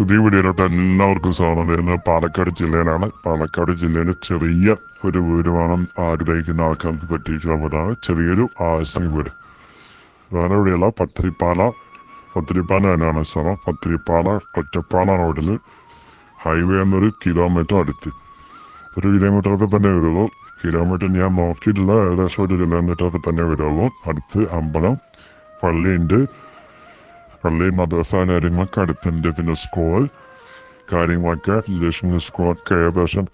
പുതിയ വീഡിയോയിലോട്ട് എല്ലാവർക്കും സ്വാഗതം. വരുന്നത് പാലക്കാട് ജില്ലയിലാണ്. പാലക്കാട് ജില്ലയിൽ ചെറിയ ഒരു വീട് വേണം ആഗ്രഹിക്കുന്ന ആൾക്കാർക്ക് പറ്റിയിട്ടുള്ളതാണ് ചെറിയൊരു ആവശ്യം വീട്. വേറെ എവിടെയല്ല പത്തിരിപ്പാല. പത്തിരിപ്പാല തന്നെയാണ് സ്ഥലം പത്തിരിപ്പാല ഒറ്റപ്പാല റോഡിൽ ഹൈവേ എന്നൊരു കിലോമീറ്റർ അടുത്ത്. ഒരു കിലോമീറ്ററൊക്കെ തന്നെ വരുള്ളൂ. കിലോമീറ്റർ ഞാൻ നോക്കിയിട്ടില്ല ഏകദേശം ഒരു കിലോമീറ്ററൊക്കെ തന്നെ വരുള്ളൂ. അടുത്ത് അമ്പലം പള്ളിയുണ്ട്. പള്ളി മദ്രസ കാര്യങ്ങളൊക്കെ അടുത്തുണ്ട് പിന്നെ സ്കൂൾ കാര്യങ്ങളൊക്കെ ലക്ഷ്മി സ്കൂളൊക്കെ ഏകദേശം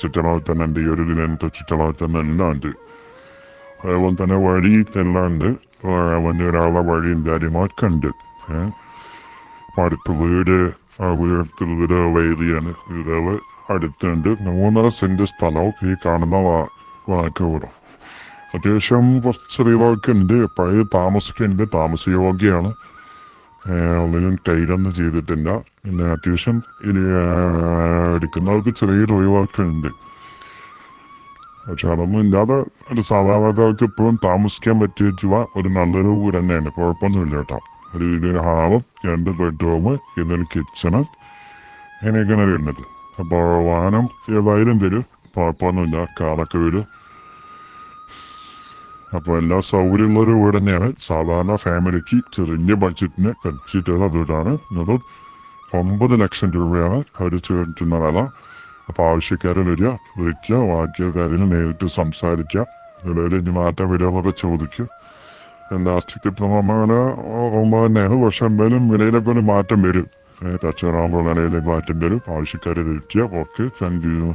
ചുറ്റളവിൽ തന്നെ ഉണ്ട് ഈ ഒരു കിലോമീറ്റർ ചുറ്റളവിൽ തന്നെ എല്ലാം ഉണ്ട് അതേപോലെ തന്നെ വഴി എല്ലാം ഉണ്ട് വലിയ ഒരാളെ വഴിയും കാര്യങ്ങളൊക്കെ ഉണ്ട് ഏഹ് അടുത്ത് വീട് വീട് വൈറിയാണ് വീടുകൾ അടുത്തുണ്ട് മൂന്നര സെന്റ് സ്ഥലവും ഈ കാണുന്ന വാക്ക് അത്യാവശ്യം കുറച്ച് ചെറിയ ഉണ്ട് പഴയ താമസിക്കുന്നുണ്ട് താമസയോഗ്യമാണ് ഒന്നിനും ടൈലൊന്നും ചെയ്തിട്ടില്ല. പിന്നെ അത്യാവശ്യം ഇനി എടുക്കുന്നവർക്ക് ചെറിയൊരു ഒഴിവാക്കുന്നുണ്ട് പക്ഷെ അതൊന്നും ഇല്ലാതെ ഒരു സാധാരണക്കാർക്ക് എപ്പോഴും താമസിക്കാൻ പറ്റിയ ഒരു നല്ലൊരു വീട് തന്നെയാണ്. കുഴപ്പമൊന്നുമില്ല കേട്ടോ. ഒരു ഒരു ഹാളും രണ്ട് ബെഡ്റൂം ഇന്നൊരു കിച്ചണ് അങ്ങനെയൊക്കെയാണ് വരുന്നത്. അപ്പോൾ വാഹനം ഏതായാലും വരും. കുഴപ്പമൊന്നുമില്ല. കാറൊക്കെ വരും. അപ്പോൾ എല്ലാ സൗകര്യമുള്ളൊരു വീട് തന്നെയാണ്. സാധാരണ ഫാമിലിക്ക് ചെറിയ ബഡ്ജറ്റിന് പറ്റിയിട്ടുള്ള വീടാണ്. ഇത് ഒമ്പത് ലക്ഷം രൂപയാണ് അവർ ചേർത്തുന്ന വില. അപ്പോൾ ആവശ്യക്കാരൻ വരിക വിളിക്കുക ബാക്കിയ കാര്യങ്ങൾ നേരിട്ട് സംസാരിക്കുക. ഇടയിൽ ഇനി മാറ്റം വരുമൊക്കെ ചോദിക്കുക. ലാസ്റ്റിക്ക് കിട്ടുന്ന അങ്ങനെ ഒമ്പത് തന്നെയാണ്. പക്ഷെ എന്തായാലും വിലയിലൊക്കെ ഒരു മാറ്റം വരും. കച്ചവടമാകുമ്പോൾ വിലയിലേക്ക് മാറ്റം വരും. ആവശ്യക്കാരെ വിളിക്കുക ഓക്കെ താങ്ക് യു